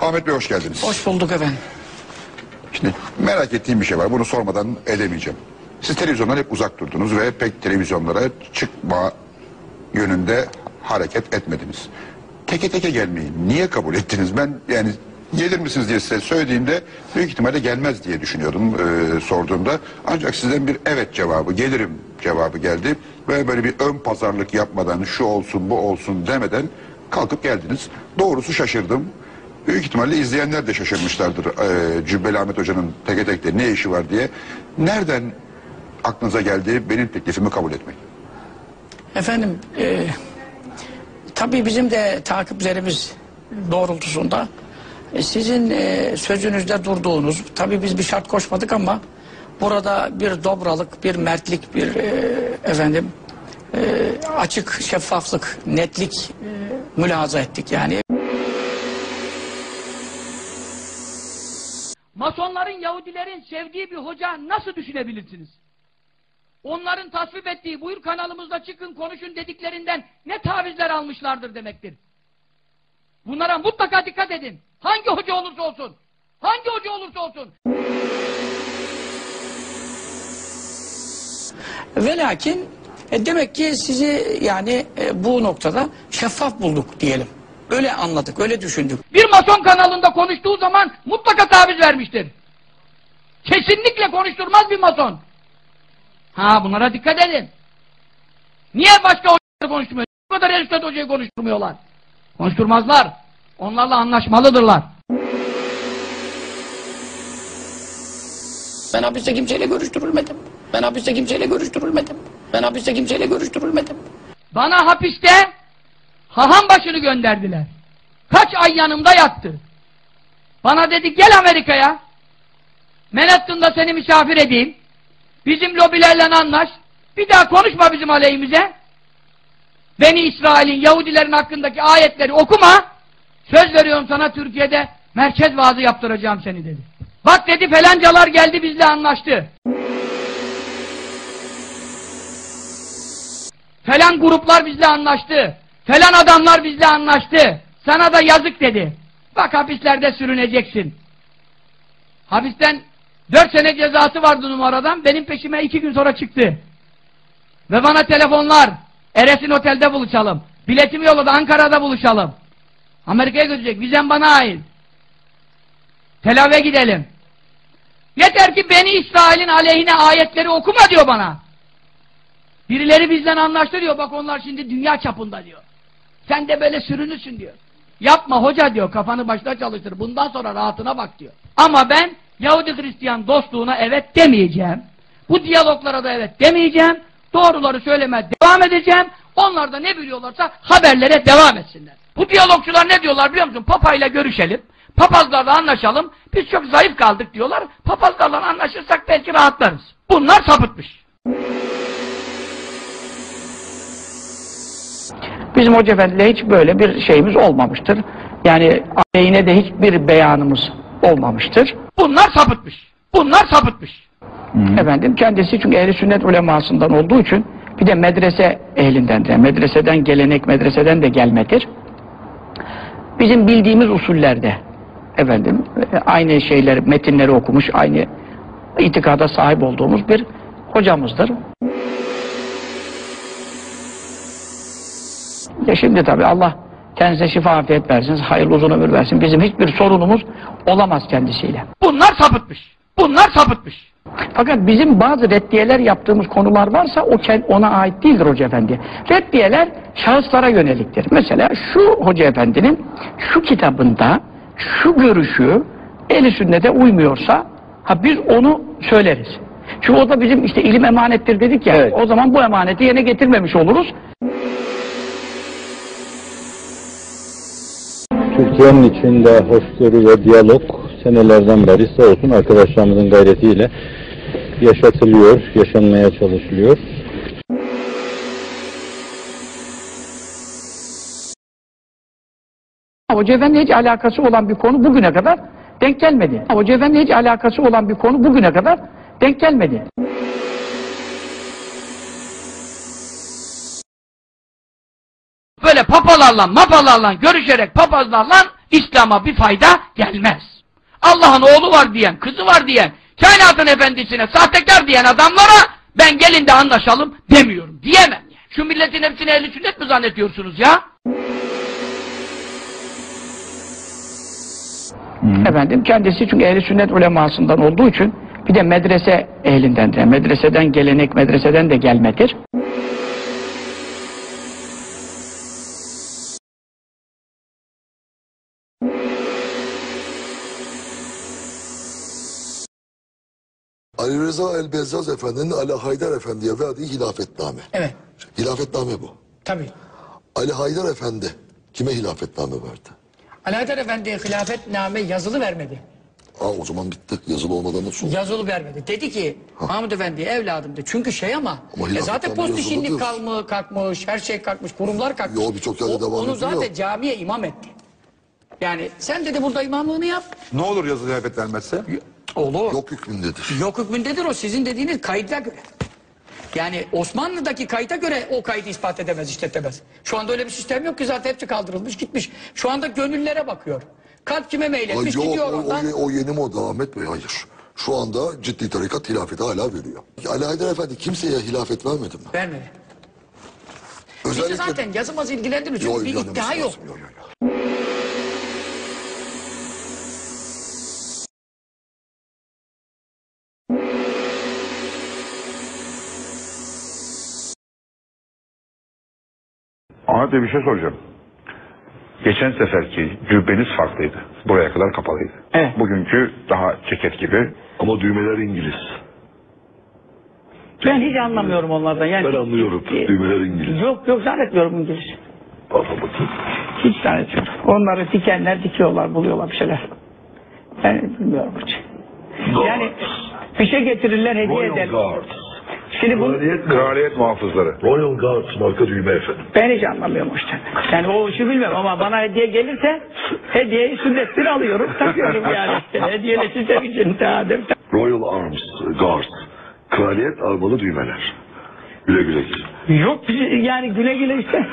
Ahmet Bey hoş geldiniz. Hoş bulduk efendim. Şimdi merak ettiğim bir şey var. Bunu sormadan edemeyeceğim. Siz televizyondan hep uzak durdunuz ve pek televizyonlara çıkma yönünde hareket etmediniz. Teke teke gelmeyi niye kabul ettiniz? Ben yani gelir misiniz diye size söylediğimde büyük ihtimalle gelmez diye düşünüyordum e, sorduğumda. Ancak sizden bir evet cevabı, gelirim cevabı geldi. Ve böyle bir ön pazarlık yapmadan şu olsun bu olsun demeden kalkıp geldiniz. Doğrusu şaşırdım. Büyük ihtimalle izleyenler de şaşırmışlardır e, Cübbeli Ahmet Hoca'nın teke tekte ne işi var diye. Nereden aklınıza geldi benim teklifimi kabul etmek? Efendim e, tabii bizim de takiplerimiz doğrultusunda e, sizin e, sözünüzde durduğunuz tabii biz bir şart koşmadık ama burada bir dobralık, bir mertlik, bir e, efendim e, açık şeffaflık, netlik e, mülahaza ettik yani. Yahudilerin sevdiği bir hoca nasıl düşünebilirsiniz? Onların tasvip ettiği buyur kanalımızda çıkın konuşun dediklerinden ne tavizler almışlardır demektir. Bunlara mutlaka dikkat edin. Hangi hoca olursa olsun. Hangi hoca olursa olsun. Ve lakin e, demek ki sizi yani e, bu noktada şeffaf bulduk diyelim. Öyle anladık, öyle düşündük. Bir mason kanalında konuştuğu zaman mutlaka taviz vermiştir. Kesinlikle konuşturmaz bir mason. Ha bunlara dikkat edin. Niye başka hocaları konuşturmuyor? Bu kadar Eriştet hocayı konuşturmuyorlar. Konuşturmazlar. Onlarla anlaşmalıdırlar. Ben hapiste kimseyle görüştürülmedim. Ben hapiste kimseyle görüştürülmedim. Ben hapiste kimseyle görüştürülmedim. Bana hapiste haham başını gönderdiler. Kaç ay yanımda yattı. Bana dedi gel Amerika'ya. Manhattan'da seni misafir edeyim. Bizim lobilerle anlaş. Bir daha konuşma bizim aleyhimize. Beni İsrail'in, Yahudilerin hakkındaki ayetleri okuma. Söz veriyorum sana Türkiye'de merkez vaazı yaptıracağım seni dedi. Bak dedi felancalar geldi bizle anlaştı. Falan gruplar bizle anlaştı. Falan adamlar bizle anlaştı. Sana da yazık dedi. Bak hapislerde sürüneceksin. Hapisten dört sene cezası vardı numaradan. Benim peşime iki gün sonra çıktı. Ve bana telefonlar. Eres'in otelde buluşalım. Biletimi yolladı Ankara'da buluşalım. Amerika'ya götürecek. Vizem bana ait. Tel Aviv'e gidelim. Yeter ki beni İsrail'in aleyhine ayetleri okuma diyor bana. Birileri bizden anlaştı diyor. Bak onlar şimdi dünya çapında diyor. Sen de böyle sürünüsün diyor. Yapma hoca diyor. Kafanı başına çalıştır. Bundan sonra rahatına bak diyor. Ama ben Yahudi Hristiyan dostluğuna evet demeyeceğim. Bu diyaloglara da evet demeyeceğim. Doğruları söylemeye devam edeceğim. Onlar da ne biliyorlarsa haberlere devam etsinler. Bu diyalogçular ne diyorlar biliyor musun? Papayla görüşelim. Papazlarla anlaşalım. Biz çok zayıf kaldık diyorlar. Papazlarla anlaşırsak belki rahatlarız. Bunlar sapıtmış. Bizim Hoca Efendi'yle hiç böyle bir şeyimiz olmamıştır. Yani aleyhine de hiçbir beyanımız olmamıştır. Bunlar sapıtmış. Bunlar sapıtmış. Efendim kendisi çünkü ehli sünnet ulemasından olduğu için bir de medrese ehlindendir. Yani medreseden gelenek medreseden de gelmedir. Bizim bildiğimiz usullerde efendim aynı şeyleri metinleri okumuş aynı itikada sahip olduğumuz bir hocamızdır. Ya şimdi tabi Allah kendisine şifa afiyet versin, hayırlı uzun ömür versin. Bizim hiçbir sorunumuz olamaz kendisiyle. Bunlar sapıtmış. Bunlar sapıtmış. Fakat bizim bazı reddiyeler yaptığımız konular varsa o ona ait değildir Hoca Efendi. Reddiyeler şahıslara yöneliktir. Mesela şu Hoca Efendi'nin şu kitabında şu görüşü eli sünnete uymuyorsa ha biz onu söyleriz. Çünkü o da bizim işte ilim emanettir dedik ya. O zaman bu emaneti yerine getirmemiş oluruz. Türkiye'nin içinde hoşgörü ve diyalog senelerden beri sağ olsun arkadaşlarımızın gayretiyle yaşatılıyor, yaşanmaya çalışılıyor. Hoca Efendi hiç alakası olan bir konu bugüne kadar denk gelmedi. Hoca Efendi hiç alakası olan bir konu bugüne kadar denk gelmedi. Böyle papalarla mapalarla görüşerek papazlarla İslam'a bir fayda gelmez. Allah'ın oğlu var diyen, kızı var diyen, kainatın efendisine sahtekar diyen adamlara ben gelin de anlaşalım demiyorum. Diyemem yani. Şu milletin hepsini ehli sünnet mi zannediyorsunuz ya? Efendim kendisi çünkü ehli sünnet ulemasından olduğu için bir de medrese ehlinden de medreseden gelenek medreseden de gelmedir. Ali Rıza El-Bezzaz Efendi'nin Ali Haydar Efendi'ye verdiği hilafetname. Evet. Hilafetname bu. Tabii. Ali Haydar Efendi kime hilafetname verdi? Alaeddin Efendi hilafetname yazılı vermedi. Aa o zaman bitti. Yazılı olmadan nasıl olur? Yazılı vermedi. Dedi ki Mahmud Efendi evladım dedi. Çünkü şey ama, Ama e zaten post işinlik kalmış, kalkmış, her şey kalkmış, kurumlar kalkmış. Yo, birçok yerde O- devam Onu ediyor. zaten camiye imam etti. Yani sen dedi burada imamlığını yap. Ne olur yazılı hilafet vermezse? Olur. Yok hükmündedir. Yok hükmündedir o sizin dediğiniz kayda göre. Yani Osmanlı'daki kayda göre o kaydı ispat edemez, işletemez. Şu anda öyle bir sistem yok ki zaten hepsi kaldırılmış gitmiş. Şu anda gönüllere bakıyor. Kalp kime Ay meyletmiş yok gidiyor o, oradan. o, o yeni moda Ahmet Bey hayır. Şu anda ciddi tarikat hilafeti hala veriyor. Ali Haydar Efendi kimseye hilafet vermedi mi? Vermedi. Bizi zaten yazımaz ilgilendiriyor çünkü bir iddia yok. lazım. Ahmet Bey bir şey soracağım. Geçen seferki cübbeniz farklıydı. Buraya kadar kapalıydı. Evet. Bugünkü daha ceket gibi. Ama düğmeler İngiliz. Ben hiç anlamıyorum onlardan. Yani Ben anlıyorum. Düğmeler İngiliz. Yok yok zannetmiyorum İngiliz. Bak bakayım. Hiç zannetmiyorum. Onları dikenler dikiyorlar, buluyorlar bir şeyler. Ben bilmiyorum hiç. Yani bir şey getirirler, hediye Royal eder. Guards. Şimdi bu, Kraliyet, Kraliyet muhafızları. Royal Guards marka düğme efendim. ben hiç anlamıyorum işte. Yani o işi bilmiyorum ama bana hediye gelirse hediyeyi sünnettir alıyorum, takıyorum yani işte. Hediyeleşi sevinçin tadım. Royal Arms Guards. Kraliyet armalı düğmeler. Güle güle. Yok yani güle güle işte.